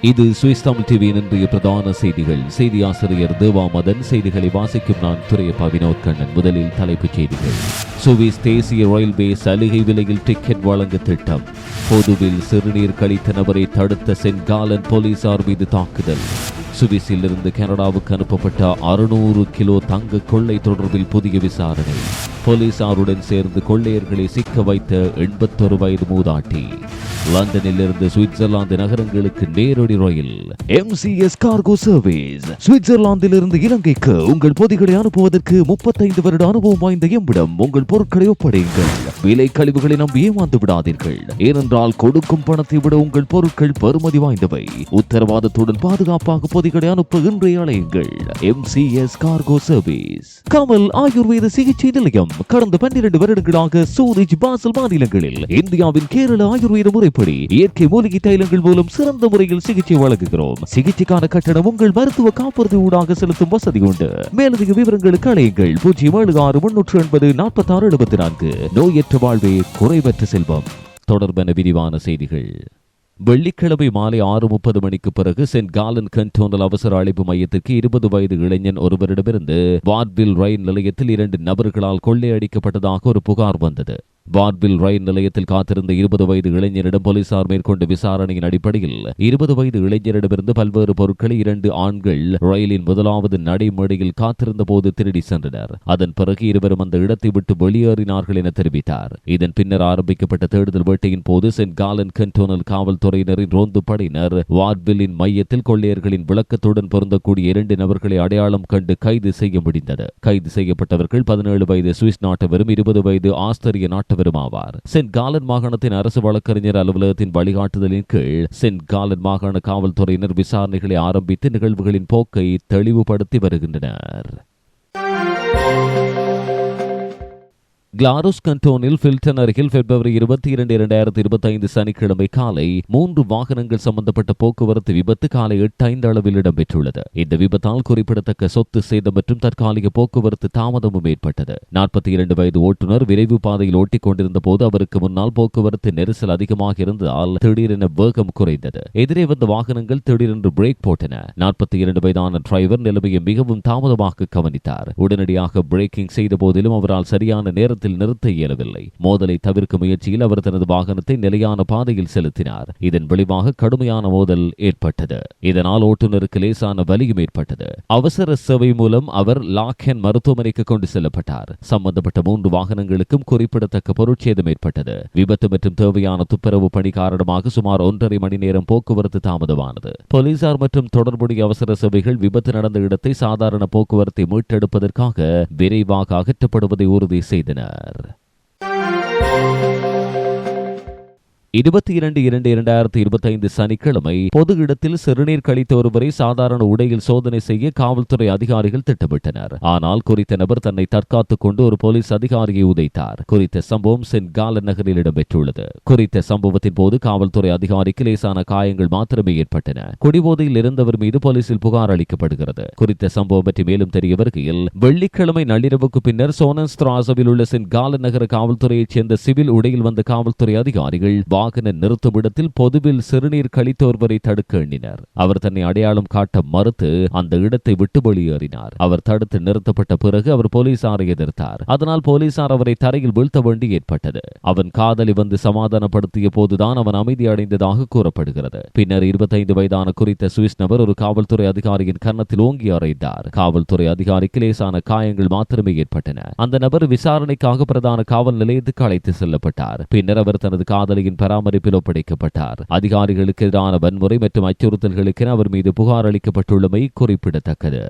இது சுவிஸ் தமிழ் டிவியின் இன்றைய பிரதான செய்திகள். செய்தி ஆசிரியர் தேவா மதன் செய்திகளை வாசிக்கும் நான் துறையப்பா வினோத் கண்ணன். முதலில் தலைப்புச் செய்திகள். சுவிஸ் தேசிய ரயில்வே சலுகை விலையில் டிக்கெட் வழங்க திட்டம். பொதுவில் சிறுநீர் கழித்த நபரை தடுத்த சென்காலன் போலீசார் மீது தாக்குதல். சுவிஸில் இருந்து கனடாவுக்கு அனுப்பப்பட்ட அறுநூறு கிலோ தங்க கொள்ளை தொடர்பில் புதிய விசாரணை. போலீசாருடன் சேர்ந்து கொள்ளையர்களை சிக்க வைத்த எண்பத்தொரு வயது மூதாட்டி. லண்டனில் இருந்து சுவிட்சர்லாந்து நகரங்களுக்கு நேரடி ரயில். எம்சிஎஸ் கார்கோ சர்வீஸ் சுவிட்சர்லாந்தில் இருந்து இலங்கைக்கு உங்கள் பொதிகளை அனுப்புவதற்கு முப்பத்தைந்து வருட அனுபவம் வாய்ந்த எம்மிடம் உங்கள் பொருட்களை ஒப்படையுங்கள். விலை கழிவுகளை நம்பி ஏமாந்து விடாதீர்கள். ஏனென்றால் கொடுக்கும் பணத்தை விட உங்கள் பொருட்கள் பெறுமதி வாய்ந்தவை. உத்தரவாதத்துடன் பாதுகாப்பாக பொதிகளை அனுப்ப இன்றைய அழையுங்கள் எம்சிஎஸ் கார்கோ சர்வீஸ் கமல் ஆயுர்வேத சிகிச்சை நிலையம். கடந்த பன்னிரண்டு வருடங்களாக சூரிஜ் பாசல் மாநிலங்களில் இந்தியாவின் கேரள ஆயுர்வேத முறை முறைப்படி இயற்கை மூலிகை தைலங்கள் மூலம் சிறந்த முறையில் சிகிச்சை வழங்குகிறோம். சிகிச்சைக்கான கட்டணம் உங்கள் மருத்துவ காப்புறுதி ஊடாக செலுத்தும் வசதி உண்டு. மேலதிக விவரங்களுக்கு அழையுங்கள். பூஜ்ஜியம் ஏழு ஆறு முன்னூற்று எண்பது நாற்பத்தி ஆறு எழுபத்தி நான்கு. நோயற்ற வாழ்வே குறைவற்ற செல்வம். தொடர்பென விரிவான செய்திகள். வெள்ளிக்கிழமை மாலை ஆறு முப்பது மணிக்கு பிறகு சென்ட் காலன் கண்டோனல் அவசர அழைப்பு மையத்திற்கு இருபது வயது இளைஞன் ஒருவரிடமிருந்து வார்வில் ரயில் நிலையத்தில் இரண்டு நபர்களால் கொள்ளையடிக்கப்பட்டதாக ஒரு புகார் வந்தது. வார்வில் ரயில் நிலையத்தில் காத்திருந்த இருபது வயது இளைஞரிடம் போலீசார் மேற்கொண்ட விசாரணையின் அடிப்படையில் இருபது வயது இளைஞரிடமிருந்து பல்வேறு பொருட்களை இரண்டு ஆண்கள் ரயிலின் முதலாவது நடைமேடையில் காத்திருந்த போது திருடி சென்றனர். அதன் பிறகு இருவரும் அந்த இடத்தை விட்டு வெளியேறினார்கள் என தெரிவித்தார். இதன் பின்னர் ஆரம்பிக்கப்பட்ட தேடுதல் வேட்டையின் போது சென்ட் காலன் கண்டோனல் காவல்துறையினரின் ரோந்து படையினர் வார்வில்லின் மையத்தில் கொள்ளையர்களின் விளக்கத்துடன் பொருந்தக்கூடிய இரண்டு நபர்களை அடையாளம் கண்டு கைது செய்ய முடிந்தது. கைது செய்யப்பட்டவர்கள் பதினேழு வயது சுவிஸ் நாட்டவரும் இருபது வயது ஆஸ்திரிய நாட்டவரும் வருமாவார் சென்ட் காலன் மாகாணத்தின் அரசு வழக்கறிஞர் அலுவலகத்தின் வழிகாட்டுதலின் கீழ் சென்ட் காலன் மாகாண காவல்துறையினர் விசாரணைகளை ஆரம்பித்து நிகழ்வுகளின் போக்கை தெளிவுபடுத்தி வருகின்றனர். கிளாரோஸ் கண்டோனில் பில்டன் அருகில் பிப்ரவரி இருபத்தி இரண்டு இரண்டாயிரத்தி இருபத்தி ஐந்து சனிக்கிழமை காலை மூன்று வாகனங்கள் சம்பந்தப்பட்ட போக்குவரத்து விபத்து காலை எட்டு ஐந்து அளவில் இடம்பெற்றுள்ளது. இந்த விபத்தால் குறிப்பிடத்தக்க சொத்து சேதம் மற்றும் தற்காலிக போக்குவரத்து தாமதமும் ஏற்பட்டது. நாற்பத்தி இரண்டு வயது ஓட்டுநர் விரைவு பாதையில் ஓட்டிக் கொண்டிருந்த போது அவருக்கு முன்னால் போக்குவரத்து நெரிசல் அதிகமாக இருந்ததால் திடீரென வேகம் குறைந்தது. எதிரே வந்த வாகனங்கள் திடீரென்று பிரேக் போட்டன. நாற்பத்தி இரண்டு வயதான டிரைவர் நிலைமையை மிகவும் தாமதமாக கவனித்தார். உடனடியாக பிரேக்கிங் செய்த போதிலும் அவரால் சரியான நேரத்தில் நேரத்தில் நிறுத்த இயலவில்லை. மோதலை தவிர்க்கும் முயற்சியில் அவர் தனது வாகனத்தை நிலையான பாதையில் செலுத்தினார். இதன் விளைவாக கடுமையான மோதல் ஏற்பட்டது. இதனால் ஓட்டுநருக்கு லேசான வலியும் ஏற்பட்டது. அவசர சேவை மூலம் அவர் லாக்கென் மருத்துவமனைக்கு கொண்டு செல்லப்பட்டார். சம்பந்தப்பட்ட மூன்று வாகனங்களுக்கும் குறிப்பிடத்தக்க பொருட்சேதம் ஏற்பட்டது. விபத்து மற்றும் தேவையான துப்புரவு பணி காரணமாக சுமார் ஒன்றரை மணி நேரம் போக்குவரத்து தாமதமானது. போலீசார் மற்றும் தொடர்புடைய அவசர சேவைகள் விபத்து நடந்த இடத்தை சாதாரண போக்குவரத்தை மீட்டெடுப்பதற்காக விரைவாக அகற்றப்படுவதை உறுதி செய்தனர் இருபத்தி இரண்டு இரண்டு இரண்டாயிரத்தி இருபத்தி ஐந்து சனிக்கிழமை பொது இடத்தில் சிறுநீர் கழித்த ஒருவரை சாதாரண உடையில் சோதனை செய்ய காவல்துறை அதிகாரிகள் திட்டமிட்டனர். ஆனால் குறித்த நபர் தன்னை தற்காத்துக் கொண்டு ஒரு போலீஸ் அதிகாரியை உதைத்தார். குறித்த சம்பவம் சென்ட் காலன் நகரில் இடம்பெற்றுள்ளது. குறித்த சம்பவத்தின் போது காவல்துறை அதிகாரிக்கு லேசான காயங்கள் மாத்திரமே ஏற்பட்டன. குடிபோதையில் இருந்தவர் மீது போலீசில் புகார் அளிக்கப்படுகிறது. குறித்த சம்பவம் பற்றி மேலும் தெரிய வருகையில் வெள்ளிக்கிழமை நள்ளிரவுக்கு பின்னர் சோனன் ஸ்திராசவில் உள்ள சென்ட் காலன் நகர காவல்துறையைச் சேர்ந்த சிவில் உடையில் வந்த காவல்துறை அதிகாரிகள் வாகன நிறுத்துமிடத்தில் பொதுவில் சிறுநீர் கழித்தோர்வரை தடுக்க எண்ணினர். அவர் தன்னை அடையாளம் காட்ட மறுத்து அந்த இடத்தை விட்டு வெளியேறினார். அவர் தடுத்து நிறுத்தப்பட்ட பிறகு அவர் போலீசாரை எதிர்த்தார். அதனால் போலீசார் அவரை தரையில் வீழ்த்த வேண்டி ஏற்பட்டது. அவன் காதலி வந்து சமாதானப்படுத்திய போதுதான் அவன் அமைதி அடைந்ததாக கூறப்படுகிறது. பின்னர் இருபத்தைந்து வயதான குறித்த சுவிஸ் நபர் ஒரு காவல்துறை அதிகாரியின் கன்னத்தில் ஓங்கி அறைந்தார். காவல்துறை அதிகாரிக்கு லேசான காயங்கள் மாத்திரமே ஏற்பட்டன. அந்த நபர் விசாரணைக்காக பிரதான காவல் நிலையத்துக்கு அழைத்து செல்லப்பட்டார். பின்னர் அவர் தனது காதலியின் பராமரிப்பில் ஒப்படைக்கப்பட்டார் அதிகாரிகளுக்கு எதிரான வன்முறை மற்றும் அச்சுறுத்தல்களுக்கு அவர் மீது புகார் அளிக்கப்பட்டுள்ளமை குறிப்பிடத்தக்கது.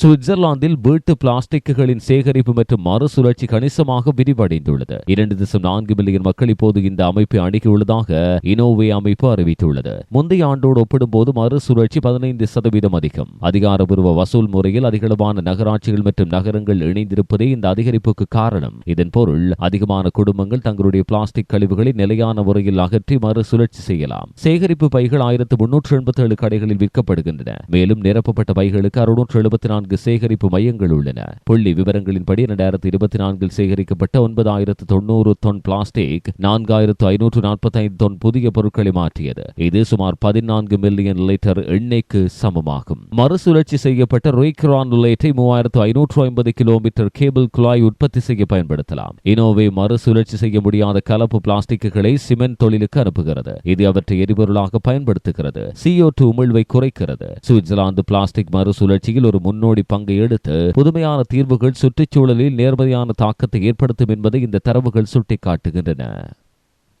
சுவிட்சர்லாந்தில் வீட்டு பிளாஸ்டிக்குகளின் சேகரிப்பு மற்றும் மறுசுழற்சி கணிசமாக விரிவடைந்துள்ளது. இரண்டு தசம் நான்கு மில்லியன் மக்கள் இப்போது இந்த அமைப்பை அணுகியுள்ளதாக இனோவே அமைப்பு அறிவித்துள்ளது. முந்தைய ஆண்டோடு ஒப்பிடும்போது மறுசுழற்சி பதினைந்து சதவீதம் அதிகம். அதிகாரபூர்வ வசூல் முறையில் அதிகளவான நகராட்சிகள் மற்றும் நகரங்கள் இணைந்திருப்பதே இந்த அதிகரிப்புக்கு காரணம். இதன் பொருள் அதிகமான குடும்பங்கள் தங்களுடைய பிளாஸ்டிக் கழிவுகளை நிலையான முறையில் அகற்றி மறுசுழற்சி செய்யலாம். சேகரிப்பு பைகள் ஆயிரத்து முன்னூற்று எண்பத்தி ஏழு கடைகளில் விற்கப்படுகின்றன. மேலும் நிரப்பப்பட்ட பைகளுக்கு அறுநூற்று எழுபத்தி நான்கு சேகரிப்பு மையங்கள் உள்ளன. புள்ளி விவரங்களின்படி இரண்டாயிரத்தி இருபத்தி நான்கில் சேகரிக்கப்பட்ட ஒன்பதாயிரத்து தொன்னூறு தொன் பிளாஸ்டிக் நான்காயிரத்து ஐநூற்று நாற்பத்தைந்து தொன் புதிய பொருட்களை மாற்றியது. இது சுமார் பதினான்கு மில்லியன் லிட்டர் எண்ணெய்க்கு சமமாகும். மறுசுழற்சி செய்யப்பட்ட ரொய்கிரானுலேட்டை மூவாயிரத்து ஐநூற்று ஐம்பது கிலோமீட்டர் கேபிள் குழாய் உற்பத்தி செய்ய பயன்படுத்தலாம். இனோவே மறுசுழற்சி செய்ய முடியாத கலப்பு பிளாஸ்டிக்குகளை சிமெண்ட் தொழிலுக்கு அனுப்புகிறது. இது அவற்றை எரிபொருளாக பயன்படுத்துகிறது. சிஓ டூ உமிழ்வை குறைக்கிறது. சுவிட்சர்லாந்து பிளாஸ்டிக் மறுசுழற்சியில் ஒரு முன்னோடி பங்கு எடுத்து புதுமையான தீர்வுகள் சுற்றுச்சூழலில் நேர்மறையான தாக்கத்தை ஏற்படுத்தும் என்பதை இந்த தரவுகள் சுட்டிக்காட்டுகின்றன.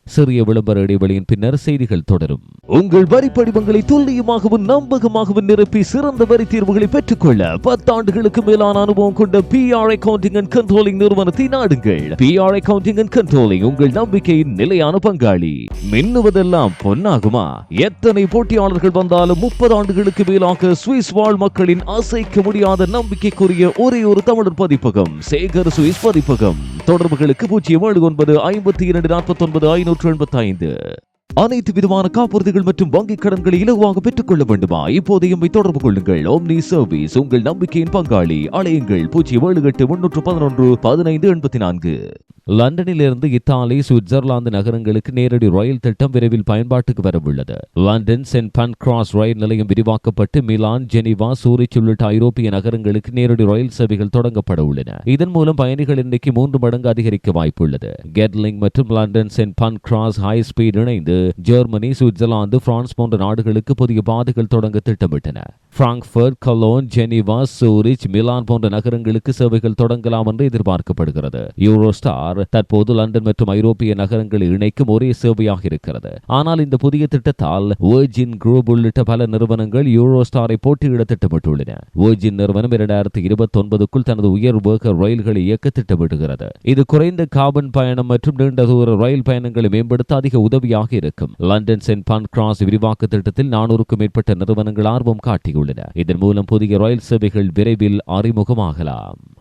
சிறிய விளம்பர இடைவெளியின் பின்னர் செய்திகள் தொடரும். உங்கள் வரி படிவங்களை துல்லியமாகவும் நம்பகமாகவும் நிரப்பி சிறந்த வரி தீர்வுகளை பெற்றுக்கொள்ள பத்தாண்டுகளுக்கு மேலான அனுபவம் கொண்ட P R accounting and controlling நிறுவனத்தை நாடுங்கள். P R accounting and controlling உங்கள் நம்பிக்கையின் நிலையான பங்காளி. மின்னுவதெல்லாம் பொன்னாகுமா? எத்தனை போட்டியாளர்கள் வந்தாலும் முப்பது ஆண்டுகளுக்கு மேலாக சுவிஸ் வாழ் மக்களின் அசைக்க முடியாத நம்பிக்கைக்குரிய ஒரே ஒரு தமிழர் பதிப்பகம் சேகர் சுவிஸ் பதிப்பகம். தொடர்புகளுக்கு பூஜ்ஜியம் ஏழு ஒன்பது ஐம்பத்தி இரண்டு நாற்பத்தி ஒன்பது ஐநூற்று எண்பத்தி ஐந்து அனைத்து விதமான காப்புறுதிகள் மற்றும் வங்கிக் கடன்களை இலகுவாக பெற்றுக் கொள்ள வேண்டுமா இப்போது எம்மை தொடர்பு கொள்ளுங்கள். ஓம்னி சர்வீஸ் உங்கள் நம்பிக்கையின் பங்காளி. அலையுங்கள். பூஜ்ஜியம் ஏழு எட்டு முன்னூற்று பதினொன்று பதினைந்து எண்பத்தி நான்கு. லண்டனிலிருந்து இத்தாலி சுவிட்சர்லாந்து நகரங்களுக்கு நேரடி ரயில் திட்டம் விரைவில் பயன்பாட்டுக்கு வரவுள்ளது. லண்டன் சென்ட் பன்கிராஸ் ரயில் நிலையம் விரிவாக்கப்பட்டு மிலான் ஜெனிவா சூரிச் உள்ளிட்ட ஐரோப்பிய நகரங்களுக்கு நேரடி ரயில் சேவைகள் தொடங்கப்பட உள்ளன. இதன் மூலம் பயணிகள் எண்ணிக்கை மூன்று மடங்கு அதிகரிக்க வாய்ப்புள்ளது. கெட்லிங் மற்றும் London Saint Pancras high speed இணைந்து ஜெர்மனி சுவிட்சர்லாந்து பிரான்ஸ் போன்ற நாடுகளுக்கு புதிய பாதைகள் தொடங்க திட்டமிட்டன. Frankfurt Cologne Geneva Zurich Milan போன்ற நகரங்களுக்கு சேவைகள் தொடங்கலாம் என்று எதிர்பார்க்கப்படுகிறது. யூரோஸ்டார் தற்போது லண்டன் மற்றும் ஐரோப்பிய நகரங்களை இணைக்கும் ஒரே சேவையாக இருக்கிறது. ஆனால் இந்த புதிய திட்டத்தால் வேர்ஜின் குரூப் உள்ளிட்ட பல நிறுவனங்கள் யூரோஸ்டாரை போட்டியிட திட்டமிட்டுள்ளன. வேர்ஜின் நிறுவனம் இரண்டாயிரத்தி இருபத்தி ஒன்பதுக்குள் தனது உயர் வேக ரயில்களை இயக்க திட்டமிடுகிறது. இது குறைந்த கார்பன் பயணம் மற்றும் நீண்ட தூர ரயில் பயணங்களை மேம்படுத்த அதிக உதவியாக இருக்கும். லண்டன் சென்ட் பான்கிராஸ் விரிவாக்க திட்டத்தில் நானூறுக்கும் மேற்பட்ட நிறுவனங்கள் ஆர்வம் காட்டியுள்ளன. இதன் மூலம் புதிய ரயில் சேவைகள் விரைவில் அறிமுகமாகலாம்.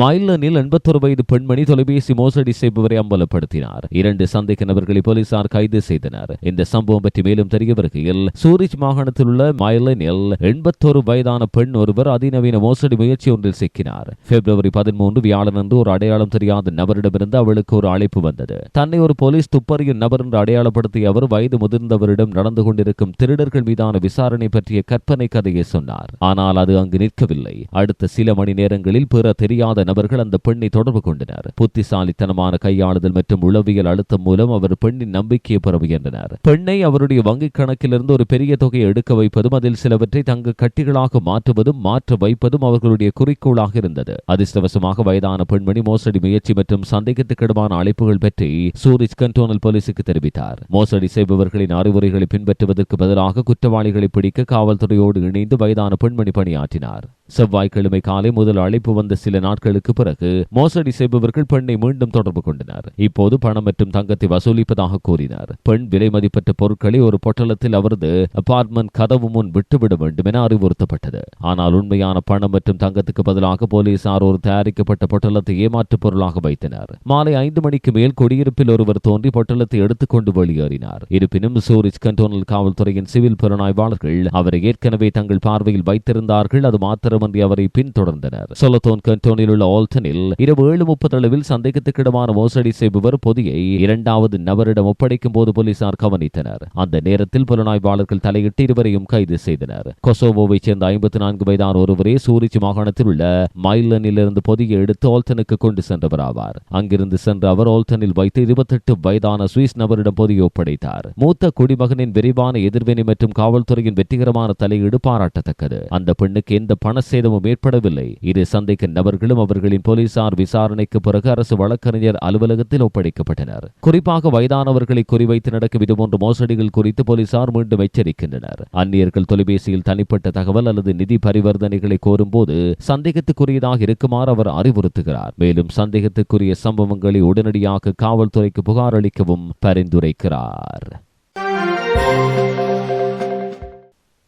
மைலனில் எண்பத்தொரு வயது பெண்மணி தொலைபேசி மோசடி செய்பவரை அம்பலப்படுத்தினார். இரண்டு சந்தேக நபர்களை போலீசார் கைது செய்தனர். இந்த சம்பவம் பற்றி மேலும் தெரிய வருகையில் சூரிச் மாகாணத்தில் உள்ள மைலனில் எண்பத்தொரு வயதான பெண் ஒருவர் அதிநவீன மோசடி முயற்சி ஒன்றில் சிக்கினார். பிப்ரவரி பதிமூன்று வியாழனன்று ஒரு அடையாளம் தெரியாத நபரிடமிருந்து அவளுக்கு ஒரு அழைப்பு வந்தது. தன்னை ஒரு போலீஸ் துப்பறியும் நபர் என்று அடையாளப்படுத்திய அவர் வயது முதிர்ந்தவரிடம் நடந்து கொண்டிருக்கும் திருடர்கள் மீதான விசாரணை பற்றிய கற்பனை கதையை சொன்னார். ஆனால் அது அங்கு நிற்கவில்லை. அடுத்த சில மணி நேரங்களில் பிற தெரியாத நபர்கள் அந்த பெண்ணை தொடர்பு கொண்டனர். புத்திசாலித்தனமான கையாளுதல் மற்றும் உளவியல் அழுத்தம் மூலம் அவர் பெண்ணின் நம்பிக்கையை பெற முயன்றனர். பெண்ணை அவருடைய வங்கிக் கணக்கிலிருந்து ஒரு பெரிய தொகையை எடுக்க வைப்பதும் அதில் சிலவற்றை தங்க கட்டிகளாக மாற்றுவதும் மாற்ற வைப்பதும் அவர்களுடைய குறிக்கோளாக இருந்தது. அதிர்ஷ்டவசமாக வயதான பெண்மணி மோசடி முயற்சி மற்றும் சந்தேகத்துக்கிடமான அழைப்புகள் பற்றி சூரிஜ் கண்டோனல் போலீசுக்கு தெரிவித்தார். மோசடி செய்பவர்களின் அறிவுரைகளை பின்பற்றுவதற்கு பதிலாக குற்றவாளிகளை பிடிக்க காவல்துறையோடு இணைந்து வயதான பெண்மணி பணியாற்றினார். செவ்வாய்க்கிழமை காலை முதல் அழைப்பு வந்த சில நாட்களுக்கு பிறகு மோசடி செய்பவர்கள் பெண்ணை மீண்டும் தொடர்பு கொண்டனர். இப்போது பணம் மற்றும் தங்கத்தை வசூலிப்பதாக கூறினார். பெண் விலை மதிப்பற்ற பொருட்களை ஒரு பொட்டலத்தில் அவரது அபார்ட்மெண்ட் கதவு முன் விட்டுவிட வேண்டும் என அறிவுறுத்தப்பட்டது. ஆனால் உண்மையான பணம் மற்றும் தங்கத்துக்கு பதிலாக போலீசார் ஒரு தயாரிக்கப்பட்ட பொட்டலத்தை ஏமாற்று பொருளாக வைத்தனர். மாலை ஐந்து மணிக்கு மேல் குடியிருப்பில் ஒருவர் தோன்றி பொட்டலத்தை எடுத்துக்கொண்டு வெளியேறினார். இருப்பினும் சூரிச் கண்டோனல் காவல்துறையின் சிவில் புலனாய்வாளர்கள் அவரை ஏற்கனவே தங்கள் பார்வையில் வைத்திருந்தார்கள். அது மாத்திரமன்றி அவரை பின்தொடர்ந்தனர். சொலத்தோன் கண்டோனில் உள்ள ஆல்டனில் இரவு ஏழு முப்பது அளவில் சந்தேகத்துக்கிடமான மோசடி செய்பவர் பொதியை இரண்டாவது நபரிடம் ஒப்படைக்கும் போது போலீசார் கவனித்தனர் அந்த நேரத்தில் புலனாய்வாளர்கள் தலையிட்டு இருவரையும் கைது செய்தனர் கொசோவோவைச் சேர்ந்த ஐம்பத்தி நான்கு வயதான ஒருவரே சூரிச் மாகாணத்தில் உள்ள மைலனில் இருந்து பொதியை எடுத்து ஆல்டனுக்கு கொண்டு சென்றவர் ஆவார் அங்கிருந்து சென்ற அவர் ஆல்டனில் வைத்து இருபத்தெட்டு வயதான சுவிஸ் நபரிடம் பொதியை ஒப்படைத்தார் மூத்த குடிமகனின் விரைவான எதிர்வினை மற்றும் காவல்துறையின் வெற்றிகரமான தலையீடு பாராட்டத்தக்கது அந்த பெண்ணுக்கு எந்த பண சேதமும் ஏற்படவில்லை. இரு சந்தேக நபர்களும் அவர்களின் போலீசார் விசாரணைக்கு பிறகு அரசு வழக்கறிஞர் அலுவலகத்தில் ஒப்படைக்கப்பட்டனர். குறிப்பாக வயதானவர்களை குறிவைத்து நடக்கும் இதுபோன்ற மோசடிகள் குறித்து போலீசார் மீண்டும் எச்சரிக்கின்றனர். அந்நியர்கள் தொலைபேசியில் தனிப்பட்ட தகவல் அல்லது நிதி பரிவர்த்தனைகளை கோரும்போது சந்தேகத்துக்குரியதாக இருக்குமாறு அவர் அறிவுறுத்துகிறார். மேலும் சந்தேகத்துக்குரிய சம்பவங்களை உடனடியாக காவல்துறைக்கு புகார் அளிக்கவும் பரிந்துரைக்கிறார்.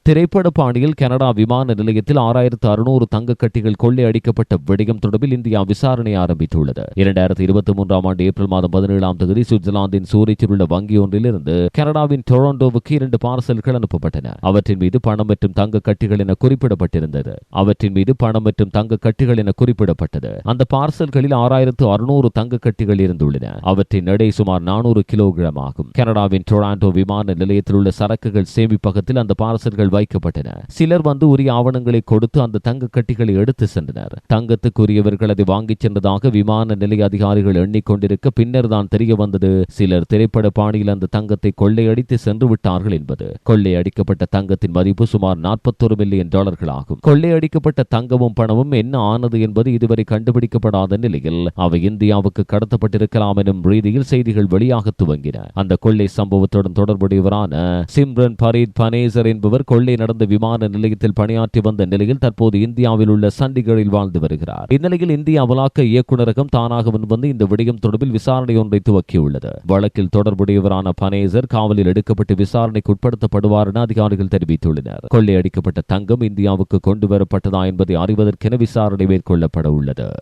திரைப்பட பாணியில் கனடா விமான நிலையத்தில் ஆறாயிரத்து அறுநூறு தங்க கட்டிகள் கொள்ளையடிக்கப்பட்ட விடயம் தொடர்பில் இந்தியா விசாரணை ஆரம்பித்துள்ளது. இரண்டாயிரத்தி இருபத்தி மூன்றாம் ஆண்டு ஏப்ரல் மாதம் பதினேழாம் தேதி சுவிட்சர்லாந்தின் சூரிச்சில் உள்ள வங்கி ஒன்றிலிருந்து கனடாவின் டொரண்டோவுக்கு இரண்டு பார்சல்கள் அனுப்பப்பட்டன. அவற்றின் மீது பணம் மற்றும் தங்க கட்டிகள் என குறிப்பிடப்பட்டிருந்தது. அவற்றின் மீது பணம் மற்றும் தங்க கட்டிகள் என குறிப்பிடப்பட்டது. அந்த பார்சல்களில் ஆறாயிரத்து அறுநூறு தங்க கட்டிகள் இருந்துள்ளன. அவற்றின் எடை சுமார் நானூறு கிலோகிராம் ஆகும். கனடாவின் டொராண்டோ விமான நிலையத்தில் உள்ள சரக்குகள் சேமிப்பகத்தில் அந்த பார்சல்கள் வைக்கப்பட்டன. சிலர் வந்து உரிய ஆவணங்களை கொடுத்து அந்த தங்க கட்டிகளை எடுத்து சென்றனர். தங்கத்துக்குரியவர்கள் அதை வாங்கிச் சென்றதாக விமான நிலைய அதிகாரிகள் எண்ணிக்கொண்டிருக்க பின்னர் தான் தெரிய வந்தது. சிலர் திரைப்பட பாணியில் அந்த தங்கத்தை கொள்ளையடித்து சென்று விட்டார்கள் என்பது. கொள்ளையடிக்கப்பட்ட தங்கத்தின் மதிப்பு சுமார் நாற்பத்தொரு மில்லியன் டாலர்கள் ஆகும் கொள்ளையடிக்கப்பட்ட தங்கமும் பணமும் என்ன ஆனது என்பது இதுவரை கண்டுபிடிக்கப்படாத நிலையில் அவை இந்தியாவுக்கு கடத்தப்பட்டிருக்கலாம் எனும் ரீதியில் செய்திகள் வெளியாக துவங்கின. அந்த கொள்ளை சம்பவத்துடன் தொடர்புடையவரான சிம்ரன் பரீத் பனேசர் என்பவர் கொள்ளை நடந்த விமான நிலையத்தில் பணியாற்றி வந்த நிலையில் தற்போது இந்தியாவில் உள்ள சண்டிகரில் வாழ்ந்து வருகிறார். இந்நிலையில் இந்திய அமலாக்க இயக்குநரகம் தானாக முன்வந்து இந்த விடயம் தொடர்பில் விசாரணை ஒன்றை துவக்கியுள்ளது. வழக்கில் தொடர்புடையவரான பனேசர் காவலில் எடுக்கப்பட்டு விசாரணைக்கு உட்படுத்தப்படுவார் என அதிகாரிகள் தெரிவித்துள்ளனர். கொள்ளையடிக்கப்பட்ட தங்கம் இந்தியாவுக்கு கொண்டு வரப்பட்டதா என்பதை அறிவதற்கென விசாரணை மேற்கொள்ளப்பட உள்ளது.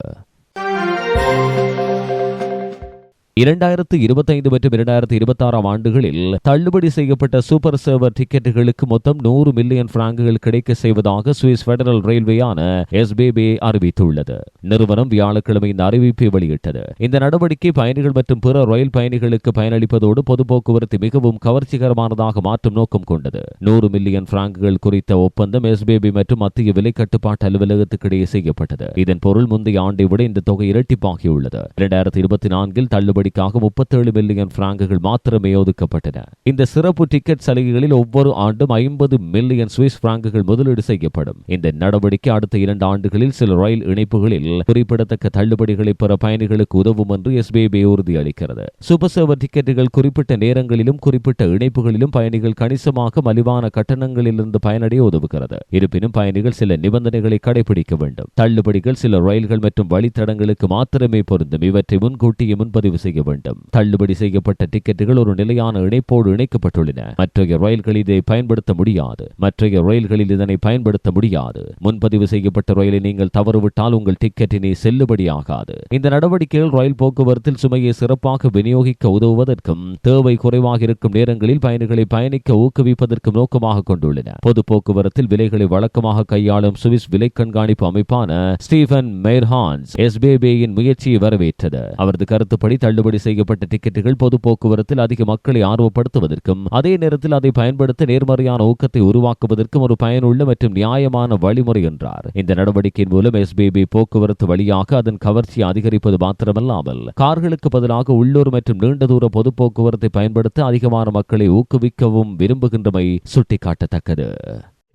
இரண்டாயிரத்து இருபத்தைந்து மற்றும் இரண்டாயிரத்து இருபத்தாறாம் ஆண்டுகளில் தள்ளுபடி செய்யப்பட்ட சூப்பர் சர்வர் டிக்கெட்டுகளுக்கு மொத்தம் நூறு மில்லியன் பிராங்குகள் கிடைக்க செய்வதாக சுவிஸ் பெடரல் ரயில்வேயான எஸ்பிபி அறிவித்துள்ளது. நிறுவனம் வியாழக்கிழமை இந்த அறிவிப்பை வெளியிட்டது. இந்த நடவடிக்கை பயணிகள் மற்றும் பிற ரயில் பயணிகளுக்கு பயனளிப்பதோடு பொது போக்குவரத்து மிகவும் கவர்ச்சிகரமானதாக மாற்றும் நோக்கம் கொண்டது. நூறு மில்லியன் பிராங்குகள் குறித்த ஒப்பந்தம் எஸ்பிபி மற்றும் மத்திய விலை கட்டுப்பாட்டு அலுவலகத்துக்கிடையே செய்யப்பட்டது. இதன் பொருள் முந்தைய ஆண்டை விட இந்த தொகை இரட்டிப்பாகியுள்ளது. இரண்டாயிரத்தி இருபத்தி நான்கில் தள்ளுபடி தள்ளுபடிக்காக முப்பத்தேழு மில்லியன் பிராங்குகள் மாத்திரமே ஒதுக்கப்பட்டன. இந்த சிறப்பு டிக்கெட் சலுகைகளில் ஒவ்வொரு ஆண்டும் ஐம்பது மில்லியன் சுவிஸ் பிராங்குகள் முதலீடு செய்யப்படும். இந்த நடவடிக்கை அடுத்த இரண்டு ஆண்டுகளில் சில ரயில் இணைப்புகளில் குறிப்பிடத்தக்க தள்ளுபடிகளை பெற பயணிகளுக்கு உதவும் என்று எஸ்பிஐ உறுதியளிக்கிறது. சூப்பர் சேவர் டிக்கெட்டுகள் குறிப்பிட்ட நேரங்களிலும் குறிப்பிட்ட இணைப்புகளிலும் பயணிகள் கணிசமாக மலிவான கட்டணங்களிலிருந்து பயனடைய உதவுகிறது. இருப்பினும் பயணிகள் சில நிபந்தனைகளை கடைபிடிக்க வேண்டும். தள்ளுபடிகள் சில ரயில்கள் மற்றும் வழித்தடங்களுக்கு மாத்திரமே பொருந்தும். இவற்றை முன்கூட்டியே முன்பதிவு செய்ய வேண்டும். தள்ளுபடி செய்யப்பட்ட டிக்கெட்டுகள் ஒரு நிலையான இணைப்போடு இணைக்கப்பட்டுள்ளன. மற்றைய ரயில்களில் இதை பயன்படுத்த முடியாது. மற்றைய ரயில்களில் இதனை பயன்படுத்த முடியாது. முன்பதிவு செய்யப்பட்ட ரயிலை நீங்கள் தவறுவிட்டால் உங்கள் டிக்கெட்டினை செல்லுபடியாகாது இந்த நடவடிக்கைகள் ரயில் போக்குவரத்தில் சுமையை சிறப்பாக விநியோகிக்க உதவுவதற்கும் தேவை குறைவாக இருக்கும் நேரங்களில் பயணிகளை பயணிக்க ஊக்குவிப்பதற்கும் நோக்கமாக கொண்டுள்ளன. பொது போக்குவரத்தில் விலைகளை வழக்கமாக கையாளும் சுவிஸ் விலை கண்காணிப்பு அமைப்பான ஸ்டீபன் மெய்ர்ஹான்ஸ் எஸ்பிபியின் முயற்சியை வரவேற்றது. அவரது கருத்துப்படி தள்ளுபடி தள்ளுபடி செய்யப்பட்ட டிக்கெட்டுகள் பொது போக்குவரத்தில் அதிக மக்களை ஆர்வப்படுத்துவதற்கும் அதே நேரத்தில் அதை பயன்படுத்த நேர்மறையான ஊக்கத்தை உருவாக்குவதற்கும் ஒரு பயனுள்ள மற்றும் நியாயமான வழிமுறை என்றார். இந்த நடவடிக்கையின் மூலம் எஸ்பிபி போக்குவரத்து வழியாக அதன் கவர்ச்சியை அதிகரிப்பது மாத்திரமல்லாமல் கார்களுக்கு பதிலாக உள்ளூர் மற்றும் நீண்ட தூர பொது போக்குவரத்தை பயன்படுத்த அதிகமான மக்களை ஊக்குவிக்கவும் விரும்புகின்றமை சுட்டிக்காட்டத்தக்கது.